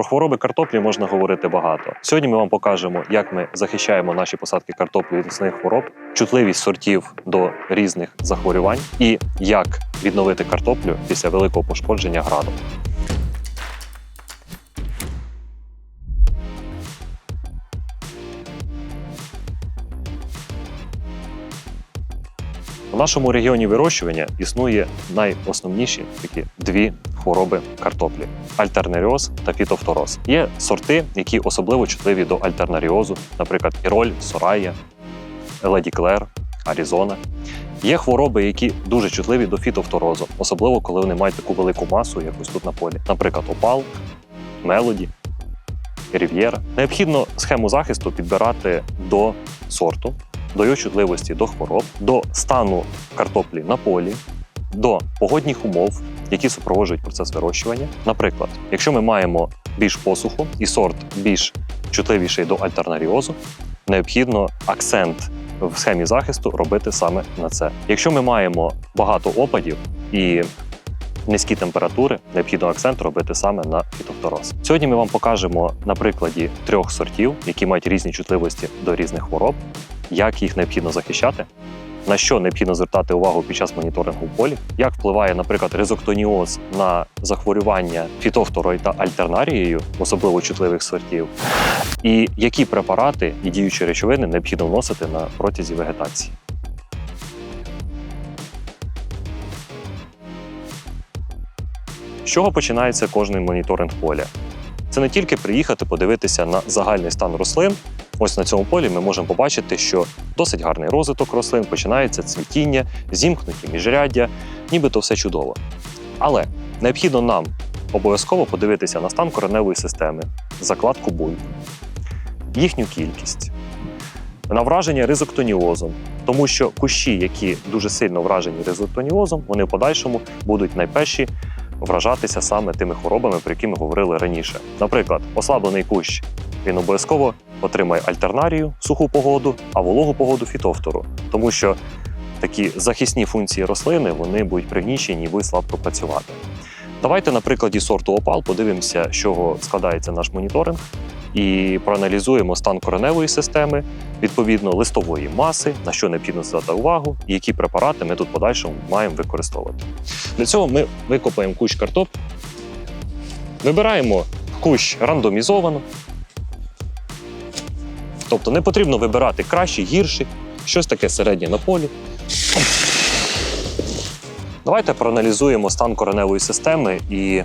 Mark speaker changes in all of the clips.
Speaker 1: Про хвороби картоплі можна говорити багато. Сьогодні ми вам покажемо, як ми захищаємо наші посадки картоплі від лісних хвороб, чутливість сортів до різних захворювань і як відновити картоплю після великого пошкодження градом. Нашому регіоні вирощування існує найосновніші такі дві хвороби картоплі: альтернаріоз та фітофтороз. Є сорти, які особливо чутливі до альтернаріозу, наприклад, Іроль, Сорая, Леді Клер, Аризона. Є хвороби, які дуже чутливі до фітофторозу, особливо коли вони мають таку велику масу, як ось тут на полі, наприклад, опал, мелоді, рів'єра. Необхідно схему захисту підбирати до сорту, до його чутливості до хвороб, до стану картоплі на полі, до погодних умов, які супроводжують процес вирощування. Наприклад, якщо ми маємо більш посуху і сорт більш чутливіший до альтернаріозу, необхідно акцент в схемі захисту робити саме на це. Якщо ми маємо багато опадів і низькі температури, необхідно акцент робити саме на фітофтороз. Сьогодні ми вам покажемо на прикладі трьох сортів, які мають різні чутливості до різних хвороб, як їх необхідно захищати, на що необхідно звертати увагу під час моніторингу в полі, як впливає, наприклад, ризоктоніоз на захворювання фітофторою та альтернарією, особливо чутливих сортів, і які препарати і діючі речовини необхідно вносити на протязі вегетації. З чого починається кожний моніторинг поля? Це не тільки приїхати подивитися на загальний стан рослин. Ось на цьому полі ми можемо побачити, що досить гарний розвиток рослин, починається цвітіння, зімкнуті міжряддя, нібито все чудово. Але необхідно нам обов'язково подивитися на стан кореневої системи, закладку бульб, їхню кількість, на враження ризоктоніозом, тому що кущі, які дуже сильно вражені ризоктоніозом, вони в подальшому будуть найперші вражатися саме тими хворобами, про які ми говорили раніше. Наприклад, ослаблений кущ він обов'язково отримає альтернарію суху погоду, а вологу погоду фітофтору, тому що такі захисні функції рослини вони будуть пригнічені і будуть слабко працювати. Давайте на прикладі сорту опал подивимося, з чого складається наш моніторинг, і проаналізуємо стан кореневої системи, відповідно листової маси, на що необхідно звертати увагу, і які препарати ми тут подальшому маємо використовувати. Для цього ми викопаємо кущ картоп, вибираємо кущ рандомізовано. Тобто не потрібно вибирати кращий, гірший, щось таке середнє на полі. Давайте проаналізуємо стан кореневої системи і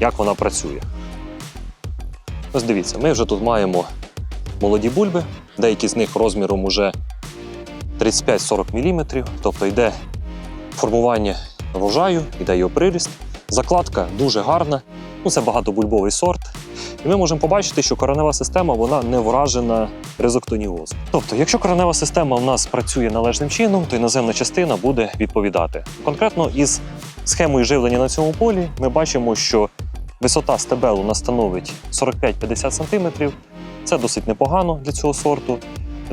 Speaker 1: як вона працює. Ось дивіться, ми вже тут маємо молоді бульби, деякі з них розміром уже 35-40 мм, тобто йде формування врожаю, йде його приріст. Закладка дуже гарна, ну це багатобульбовий сорт. І ми можемо побачити, що коренева система вона не вражена ризоктоніозом. Тобто, якщо коренева система у нас працює належним чином, то іноземна частина буде відповідати. Конкретно із схемою живлення на цьому полі ми бачимо, що висота стебелу настановить нас становить 45-50 см. Це досить непогано для цього сорту.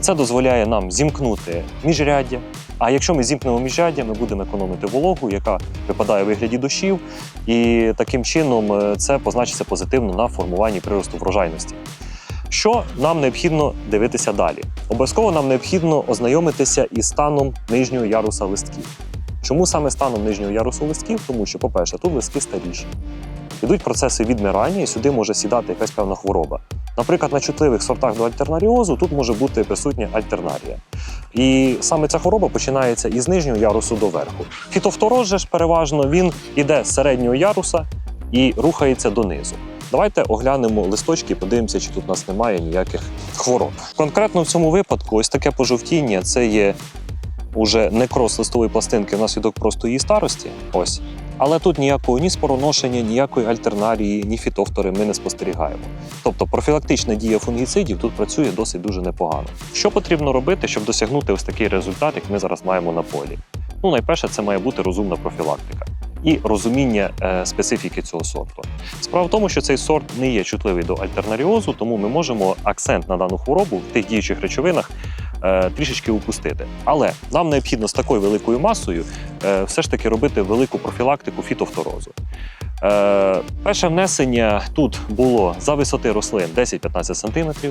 Speaker 1: Це дозволяє нам зімкнути міжряддя. А якщо ми зімкнемо міжряддя, ми будемо економити вологу, яка випадає у вигляді дощів, і таким чином е, це позначиться позитивно на формуванні приросту врожайності. Що нам необхідно дивитися далі? Обов'язково нам необхідно ознайомитися із станом нижнього яруса листків. Чому саме станом нижнього ярусу листків? Тому що, по-перше, тут листки старіші. Ідуть процеси відмирання, і сюди може сідати якась певна хвороба. Наприклад, на чутливих сортах до альтернаріозу тут може бути присутня альтернарія. І саме ця хвороба починається із нижнього ярусу до верху. Фітофтороз же ж переважно він іде з середнього яруса і рухається донизу. Давайте оглянемо листочки подивимося, чи тут у нас немає ніяких хвороб. Конкретно в цьому випадку, ось таке пожовтіння це є уже некроз листової пластинки внаслідок просто її старості. Ось. Але тут ніякого ні спороношення, ніякої альтернарії, ні фітофтори ми не спостерігаємо. Тобто профілактична дія фунгіцидів тут працює досить дуже непогано. Що потрібно робити, щоб досягнути ось такий результат, як ми зараз маємо на полі? Ну, найперше, це має бути розумна профілактика і розуміння е, специфіки цього сорту. Справа в тому, що цей сорт не є чутливий до альтернаріозу, тому ми можемо акцент на дану хворобу в тих діючих речовинах е, трішечки упустити. Але нам необхідно з такою великою масою е, все ж таки робити велику профілактику фітофторозу. Е, перше внесення тут було за висоти рослин 10-15 см.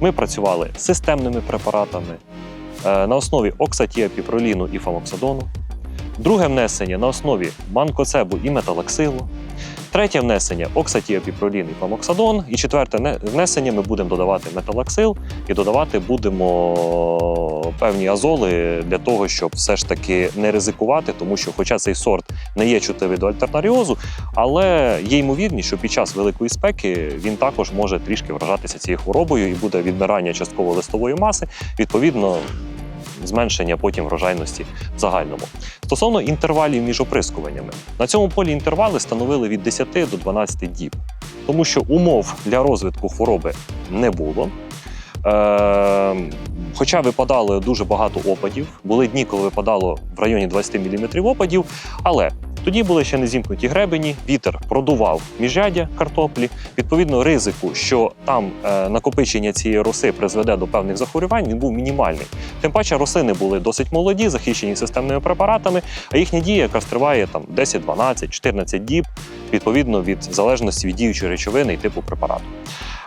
Speaker 1: Ми працювали системними препаратами на основі оксатіапіпроліну і фамоксадону. Друге внесення на основі манкоцебу і металаксилу. Третє внесення оксатіапіпролін і фамоксадон. І четверте внесення ми будемо додавати металаксил і додавати будемо певні азоли для того, щоб все ж таки не ризикувати, тому що, хоча цей сорт не є чутливий до альтернаріозу, але є ймовірність, що під час великої спеки він також може трішки вражатися цією хворобою і буде відмирання частково листової маси, відповідно. Зменшення потім врожайності в загальному. Стосовно інтервалів між оприскуваннями, на цьому полі інтервали становили від 10 до 12 діб, тому що умов для розвитку хвороби не було. Е, хоча випадало дуже багато опадів, були дні, коли випадало в районі 20 мм опадів, але тоді були ще не зімкнуті гребені, вітер продував міжряддя картоплі. Відповідно, ризику, що там е, накопичення цієї роси призведе до певних захворювань, він був мінімальний. Тим паче рослини були досить молоді, захищені системними препаратами, а їхня дія якраз триває там 10, 12, 14 діб, відповідно від залежності від діючої речовини і типу препарату.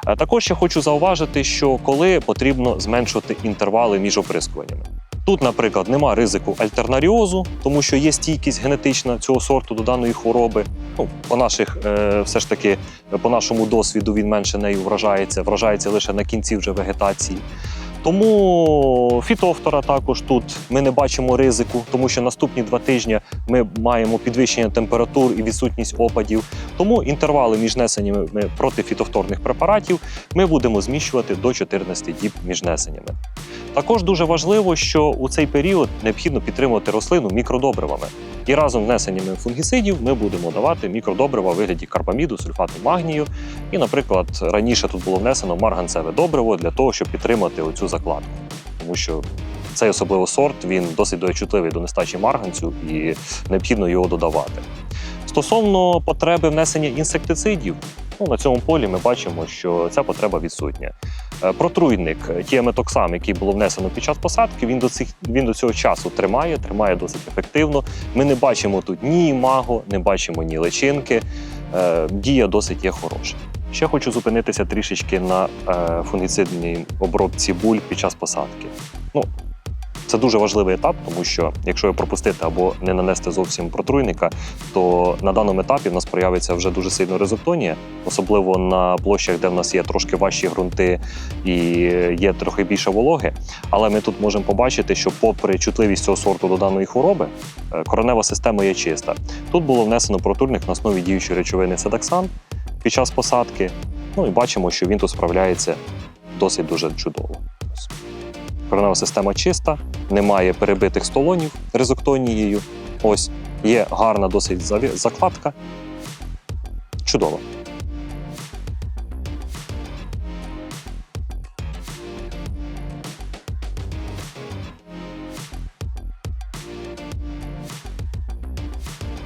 Speaker 1: Е, Також ще хочу зауважити, що коли потрібно зменшувати інтервали між оприскуваннями. Тут, наприклад, нема ризику альтернаріозу, тому що є стійкість генетична цього сорту до даної хвороби. Ну, по наших, е, все ж таки, по нашому досвіду він менше нею вражається, вражається лише на кінці вже вегетації. Тому фітофтора також тут ми не бачимо ризику, тому що наступні два тижні ми маємо підвищення температур і відсутність опадів. Тому інтервали між несеннями проти фітофторних препаратів ми будемо зміщувати до 14 діб між несеннями. Також дуже важливо, що у цей період необхідно підтримувати рослину мікродобривами. І разом внесеннями фунгіцидів ми будемо давати мікродобрива в вигляді карбаміду, сульфату магнію. І, наприклад, раніше тут було внесено марганцеве добриво для того, щоб підтримати оцю закладку. Тому що цей особливо сорт він досить чутливий до нестачі марганцю і необхідно його додавати. Стосовно потреби внесення інсектицидів, ну, на цьому полі ми бачимо, що ця потреба відсутня. Е, Протруйник тіаметоксам, який було внесено під час посадки, він до цих він до цього часу тримає, тримає досить ефективно. Ми не бачимо тут ні імаго, не бачимо ні личинки. Е, Дія досить є хороша. Ще хочу зупинитися трішечки на е, фунгіцидній обробці буль під час посадки. Ну, це дуже важливий етап, тому що якщо його пропустити або не нанести зовсім протруйника, то на даному етапі в нас проявиться вже дуже сильно резоктонія, особливо на площах, де в нас є трошки важчі ґрунти і є трохи більше вологи. Але ми тут можемо побачити, що, попри чутливість цього сорту до даної хвороби, е, коренева система є чиста. Тут було внесено протурник на основі діючої речовини седаксан під час посадки. Ну і бачимо, що він тут справляється досить дуже чудово. Коренева система чиста, немає перебитих столонів резоктонією. Ось є гарна досить закладка. Чудово.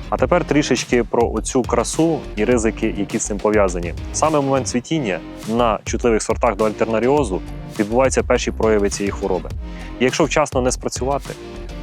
Speaker 1: А тепер трішечки про оцю красу і ризики, які з цим пов'язані. Саме момент цвітіння на чутливих сортах до альтернаріозу відбуваються перші прояви цієї хвороби. І якщо вчасно не спрацювати,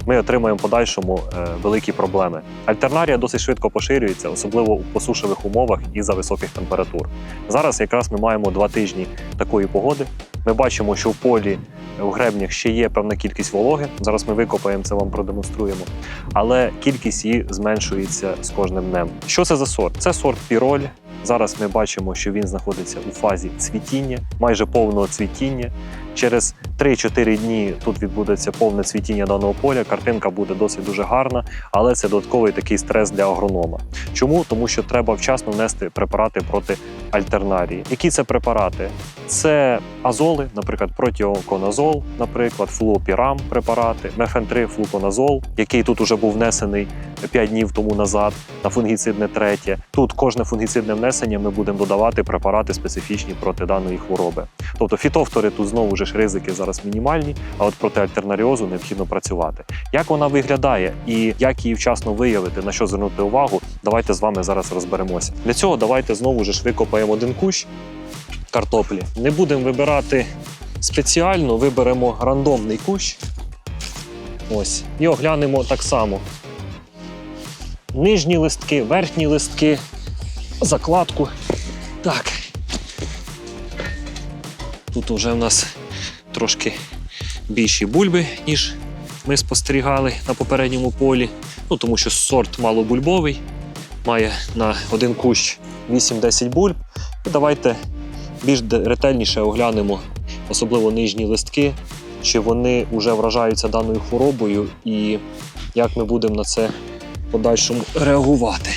Speaker 1: ми отримаємо в подальшому е, великі проблеми. Альтернарія досить швидко поширюється, особливо у посушливих умовах і за високих температур. Зараз якраз ми маємо два тижні такої погоди. Ми бачимо, що в полі в гребнях ще є певна кількість вологи. Зараз ми викопаємо це, вам продемонструємо. Але кількість її зменшується з кожним днем. Що це за сорт? Це сорт піроль. Зараз ми бачимо, що він знаходиться у фазі цвітіння, майже повного цвітіння. Через 3-4 дні тут відбудеться повне цвітіння даного поля. Картинка буде досить дуже гарна, але це додатковий такий стрес для агронома. Чому? Тому що треба вчасно внести препарати проти альтернарії. Які це препарати? Це азоли, наприклад, протіоконазол, наприклад, флуопірам препарати, мефентрин флуконазол, який тут уже був внесений 5 днів тому назад на фунгіцидне третє. Тут кожне фунгіцидне внесення ми будемо додавати препарати специфічні проти даної хвороби. Тобто фітофтори тут знову ж ризики зараз мінімальні, а от проти альтернаріозу необхідно працювати. Як вона виглядає і як її вчасно виявити, на що звернути увагу, давайте з вами зараз розберемося. Для цього давайте знову ж викопаємо один кущ картоплі. Не будемо вибирати спеціально, виберемо рандомний кущ. Ось. І оглянемо так само. Нижні листки, верхні листки, закладку. Так. Тут вже в нас трошки більші бульби, ніж ми спостерігали на попередньому полі. Ну, тому що сорт малобульбовий, має на один кущ 8-10 бульб. І давайте більш ретельніше оглянемо, особливо нижні листки, чи вони вже вражаються даною хворобою і як ми будемо на це в подальшому реагувати.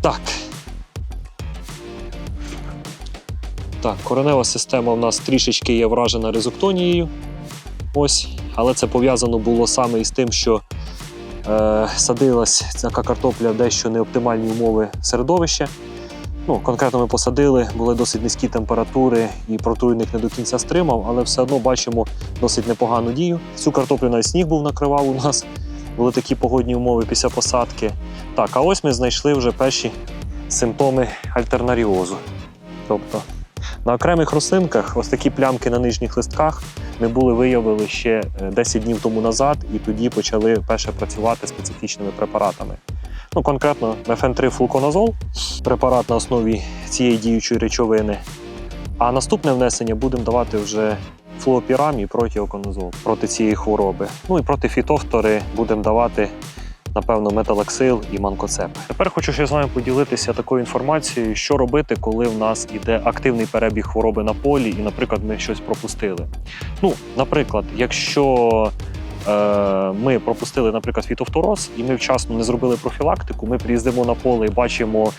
Speaker 1: Так. Так, коренева система у нас трішечки є вражена резуктонією. Ось, але це пов'язано було саме із тим, що е, садилась така картопля в дещо неоптимальні умови середовища. Ну, конкретно ми посадили, були досить низькі температури і протруйник не до кінця стримав, але все одно бачимо досить непогану дію. Цю картоплю навіть сніг був накривав у нас. Були такі погодні умови після посадки. Так, а ось ми знайшли вже перші симптоми альтернаріозу. Тобто на окремих рослинках ось такі плямки на нижніх листках ми були виявили ще е, 10 днів тому назад, і тоді почали перше працювати специфічними препаратами. Ну, конкретно мефен-3 флуконазол, препарат на основі цієї діючої речовини. А наступне внесення будемо давати вже флуопірам і протіоконазол проти цієї хвороби. Ну і проти фітофтори будемо давати, напевно, металаксил і манкоцеп. Тепер хочу ще з вами поділитися такою інформацією, що робити, коли в нас іде активний перебіг хвороби на полі, і, наприклад, ми щось пропустили. Ну, наприклад, якщо ми пропустили, наприклад, фітофтороз, і ми вчасно не зробили профілактику, ми приїздимо на поле і бачимо.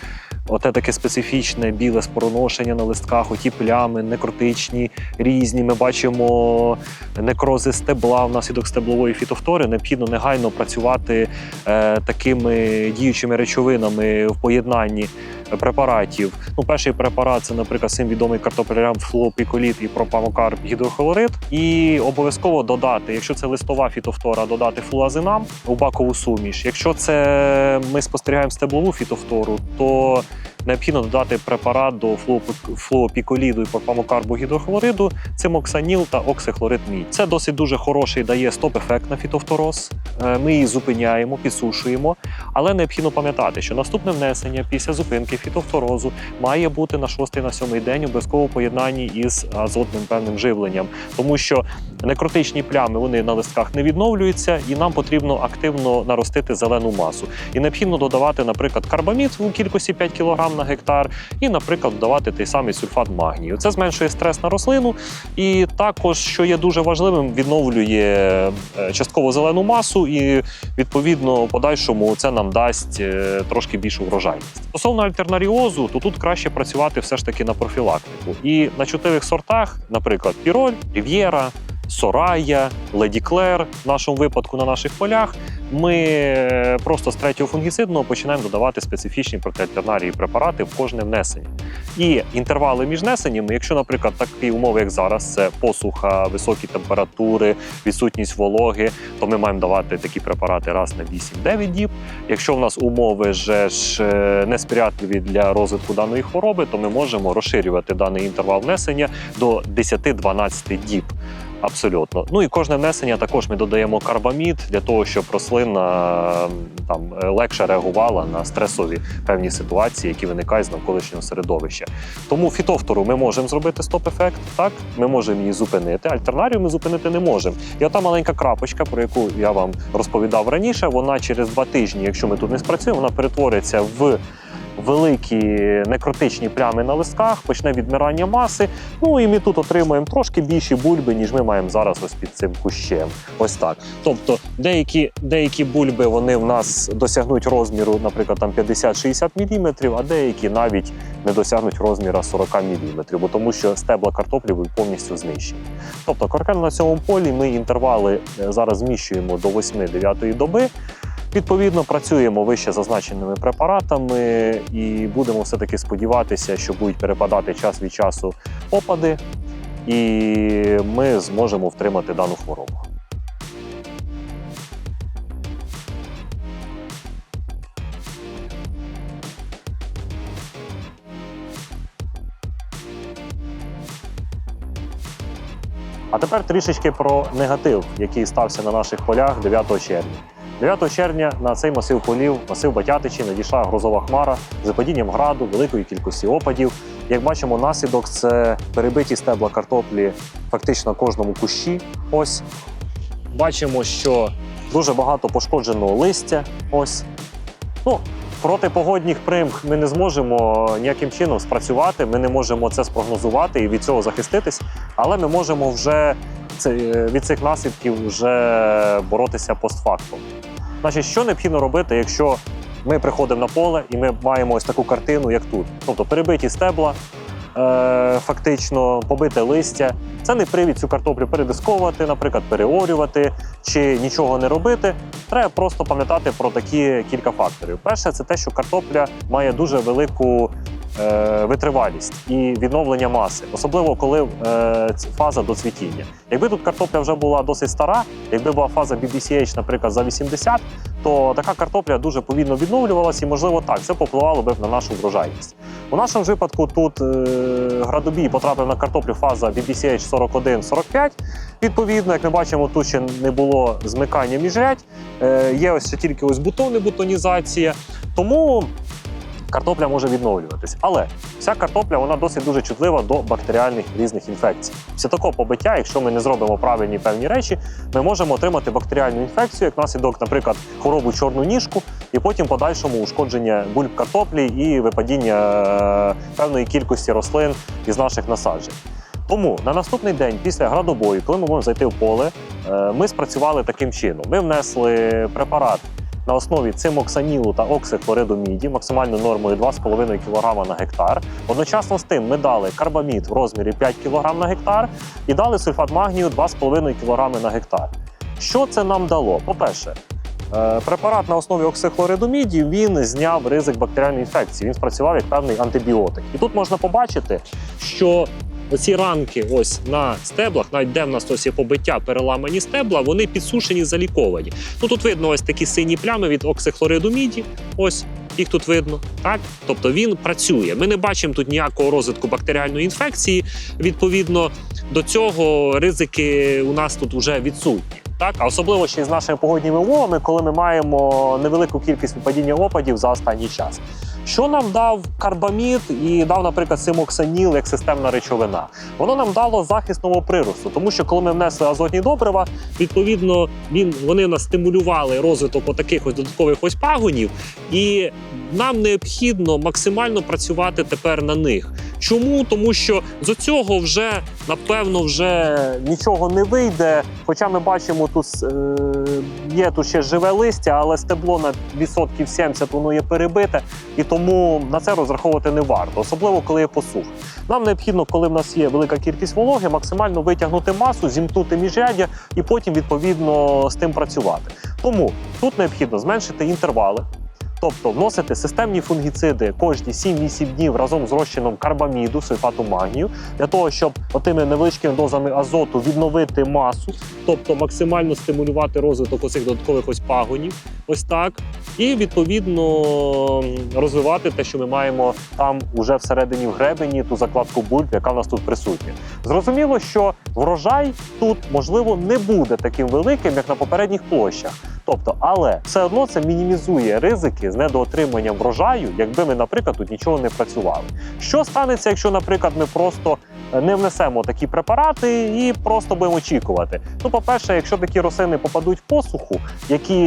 Speaker 1: Оте таке специфічне біле спороношення на листках, оті плями, некротичні, різні. Ми бачимо некрози стебла внаслідок стеблової фітофтори. Необхідно негайно працювати е, такими діючими речовинами в поєднанні препаратів. Ну, перший препарат це, наприклад, цим відомий картоплярям флопіколіт і пропамокарп гідрохлорид. І обов'язково додати, якщо це листова фітофтора, додати флуазинам у бакову суміш. Якщо це ми спостерігаємо стеблову фітофтору, то необхідно додати препарат до флуопік- флуопіколіду і пропамокарбу гідрохлориду, цимоксаніл та оксихлорид мідь. Це досить дуже хороший дає стоп-ефект на фітофтороз. Е, Ми її зупиняємо, підсушуємо, але необхідно пам'ятати, що наступне внесення після зупинки фітофторозу має бути на 6-7 день обов'язково поєднанні із азотним певним живленням, тому що некротичні плями вони на листках не відновлюються, і нам потрібно активно наростити зелену масу. І необхідно додавати, наприклад, карбамід у кількості 5 кг на гектар, і, наприклад, додавати той самий сульфат магнію. Це зменшує стрес на рослину, і також, що є дуже важливим, відновлює е, частково зелену масу, і відповідно подальшому це нам дасть е, трошки більшу врожайність. Стосовно альтернаріозу, то тут краще працювати все ж таки на профілактику. І на чутливих сортах, наприклад, піроль, рів'єра. Сорая, Леді Клер, в нашому випадку на наших полях, ми е, просто з третього фунгіцидного починаємо додавати специфічні протиальтернарії препарати в кожне внесення. І інтервали між несеннями, якщо, наприклад, такі умови, як зараз, це посуха, високі температури, відсутність вологи, то ми маємо давати такі препарати раз на 8-9 діб. Якщо в нас умови ж е, несприятливі для розвитку даної хвороби, то ми можемо розширювати даний інтервал внесення до 10-12 діб. Абсолютно. Ну і кожне внесення також ми додаємо карбамід для того, щоб рослина там е, легше реагувала на стресові певні ситуації, які виникають з навколишнього середовища. Тому фітофтору ми можемо зробити стоп-ефект, так ми можемо її зупинити. Альтернарію ми зупинити не можемо. І ота маленька крапочка, про яку я вам розповідав раніше, вона через два тижні, якщо ми тут не спрацюємо, вона перетвориться в великі некротичні плями на листках, почне відмирання маси. Ну і ми тут отримуємо трошки більші бульби, ніж ми маємо зараз ось під цим кущем. Ось так. Тобто деякі, деякі бульби вони в нас досягнуть розміру, наприклад, там 50-60 мм, а деякі навіть не досягнуть розміра 40 мм, бо тому що стебла картоплі будуть повністю знищені. Тобто, конкретно на цьому полі ми інтервали е, зараз зміщуємо до 8-9 доби. Відповідно, працюємо вище зазначеними препаратами і будемо все-таки сподіватися, що будуть перепадати час від часу опади, і ми зможемо втримати дану хворобу. А тепер трішечки про негатив, який стався на наших полях 9 червня. 9 червня на цей масив полів, масив Батятичі, надійшла грозова хмара з випадінням граду, великої кількості опадів. Як бачимо, наслідок це перебиті стебла картоплі фактично кожному кущі. Ось бачимо, що дуже багато пошкодженого листя. Ось. Ну, проти погодних примх ми не зможемо ніяким чином спрацювати, ми не можемо це спрогнозувати і від цього захиститись, але ми можемо вже це- від цих наслідків вже боротися постфактум. Значить, що необхідно робити, якщо ми приходимо на поле і ми маємо ось таку картину, як тут. Тобто перебиті стебла, е, фактично побите листя. Це не привід цю картоплю передисковувати, наприклад, переорювати чи нічого не робити. Треба просто пам'ятати про такі кілька факторів. Перше, це те, що картопля має дуже велику витривалість і відновлення маси, особливо коли е, фаза до цвітіння. Якби тут картопля вже була досить стара, якби була фаза BBCH, наприклад, за 80, то така картопля дуже повільно відновлювалася, і можливо так це попливало б на нашу врожайність. У нашому випадку тут е, градобій потрапив на картоплю фаза BBCH 41-45. Відповідно, як ми бачимо, тут ще не було змикання міжрядь. Е, є ось ще тільки ось бутони, бутонізація. Тому картопля може відновлюватись. Але вся картопля вона досить дуже чутлива до бактеріальних різних інфекцій. Після такого побиття, якщо ми не зробимо правильні певні речі, ми можемо отримати бактеріальну інфекцію, як наслідок, наприклад, хворобу чорну ніжку, і потім подальшому ушкодження бульб картоплі і випадіння е, певної кількості рослин із наших насаджень. Тому на наступний день після градобою, коли ми можемо зайти в поле, е, ми спрацювали таким чином. Ми внесли препарат на основі цимоксанілу та оксихлориду міді максимальною нормою 2,5 кг на гектар. Одночасно з тим ми дали карбамід в розмірі 5 кг на гектар і дали сульфат магнію 2,5 кг на гектар. Що це нам дало? По-перше, е, препарат на основі оксихлориду міді він зняв ризик бактеріальної інфекції. Він спрацював як певний антибіотик. І тут можна побачити, що оці ранки ось на стеблах, навіть де в нас ось є побиття, переламані стебла, вони підсушені, заліковані. Ну тут видно ось такі сині плями від оксихлориду міді. Ось їх тут видно. Так, тобто він працює. Ми не бачимо тут ніякого розвитку бактеріальної інфекції. Відповідно до цього ризики у нас тут вже відсутні. Так, особливо ще з нашими погодніми умовами, коли ми маємо невелику кількість випадіння опадів за останній час. Що нам дав карбамід і дав, наприклад, симоксаніл як системна речовина? Воно нам дало захист нового приросту, тому що коли ми внесли азотні добрива, відповідно він вони нас стимулювали розвиток отаких ось додаткових ось пагонів, і нам необхідно максимально працювати тепер на них. Чому? Тому що з цього вже напевно вже нічого не вийде. Хоча ми бачимо, тут е, є тут ще живе листя, але стебло на відсотків 70 воно є перебите, і тому на це розраховувати не варто, особливо коли є посух. Нам необхідно, коли в нас є велика кількість вологи, максимально витягнути масу, зімкнути міжряддя і потім відповідно з тим працювати. Тому тут необхідно зменшити інтервали. Тобто вносити системні фунгіциди кожні 7-8 днів разом з розчином карбаміду, сульфату магнію, для того, щоб отими невеличкими дозами азоту відновити масу, тобто максимально стимулювати розвиток оцих додаткових ось пагонів, ось так, і відповідно розвивати те, що ми маємо там уже всередині в гребені, ту закладку бульб, яка в нас тут присутня. Зрозуміло, що врожай тут можливо не буде таким великим, як на попередніх площах. Тобто, але все одно це мінімізує ризики з недоотриманням врожаю, якби ми, наприклад, тут нічого не працювали. Що станеться, якщо, наприклад, ми просто е, не внесемо такі препарати і просто будемо очікувати? Ну, по-перше, якщо такі рослини попадуть в посуху, які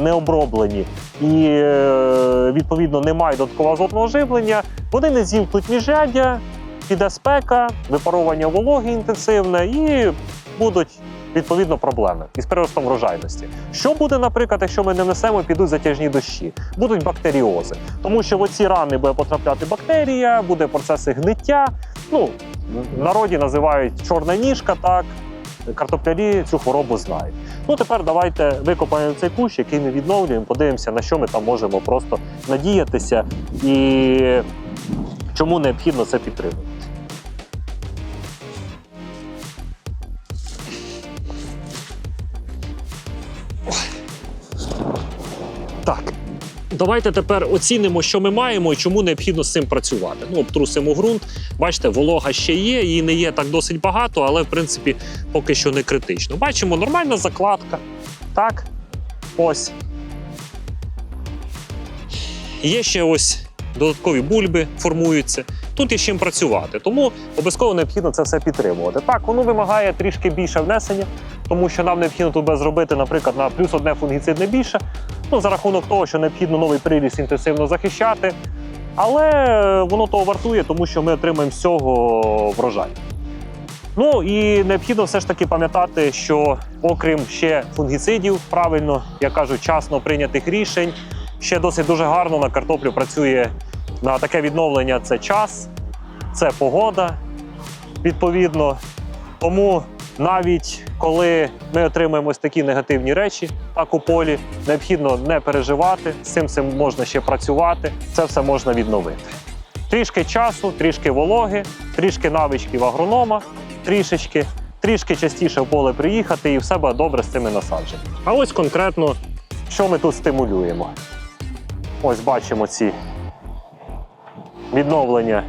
Speaker 1: не оброблені і е, відповідно не мають додаткового азотного живлення, вони не зімкнуть міжряддя, піде спека, випаровування вологи інтенсивне і будуть відповідно проблеми із приростом врожайності. Що буде, наприклад, якщо ми не несемо, підуть затяжні дощі? Будуть бактеріози, тому що в оці рани буде потрапляти бактерія, буде процеси гниття. Ну в народі називають чорна ніжка, так. Картоплярі цю хворобу знають. Ну тепер давайте викопаємо цей кущ, який ми відновлюємо, подивимося, на що ми там можемо просто надіятися і чому необхідно це підтримувати. Давайте тепер оцінимо, що ми маємо і чому необхідно з цим працювати. Ну, обтрусимо ґрунт. Бачите, волога ще є, її не є так досить багато, але в принципі поки що не критично. Бачимо, нормальна закладка. Так. Ось. Є ще ось додаткові бульби формуються. Тут є з чим працювати, тому обов'язково необхідно це все підтримувати. Так, воно вимагає трішки більше внесення, тому що нам необхідно тут зробити, наприклад, на плюс одне фунгіцидне більше. Ну, за рахунок того, що необхідно новий приріст інтенсивно захищати. Але воно того вартує, тому що ми отримаємо з цього врожай. Ну і необхідно все ж таки пам'ятати, що окрім ще фунгіцидів, правильно, я кажу, часно прийнятих рішень, ще досить дуже гарно на картоплю працює на таке відновлення це час, це погода, відповідно. Тому навіть коли ми отримуємо ось такі негативні речі, так у полі, необхідно не переживати, з цим всім можна ще працювати, це все можна відновити. Трішки часу, трішки вологи, трішки навичків агронома, трішечки, трішки частіше в поле приїхати і все буде добре з цими насадженнями. А ось конкретно, що ми тут стимулюємо. Ось бачимо ці відновлення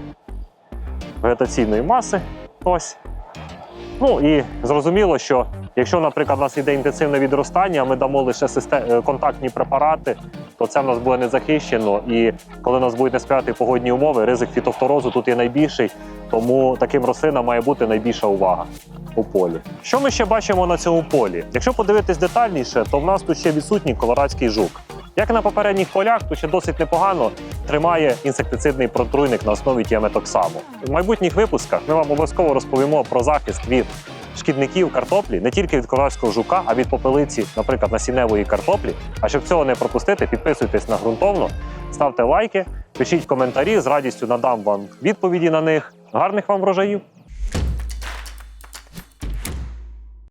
Speaker 1: вегетаційної маси. Ось. Ну і зрозуміло, що якщо, наприклад, у нас йде інтенсивне відростання, ми дамо лише е, контактні препарати, то це в нас буде не захищено. І коли нас будуть несприятливі погодні умови, ризик фітофторозу тут є найбільший, тому таким рослинам має бути найбільша увага у полі. Що ми ще бачимо на цьому полі? Якщо подивитись детальніше, то в нас тут ще відсутній колорадський жук. Як на попередніх полях, то ще досить непогано тримає інсектицидний протруйник на основі тіаметоксаму. В майбутніх випусках ми вам обов'язково розповімо про захист від шкідників картоплі не тільки від колорадського жука, а від попелиці, наприклад, насінневої картоплі. А щоб цього не пропустити, підписуйтесь на ґрунтовно, ставте лайки, пишіть коментарі, з радістю надам вам відповіді на них. Гарних вам врожаїв!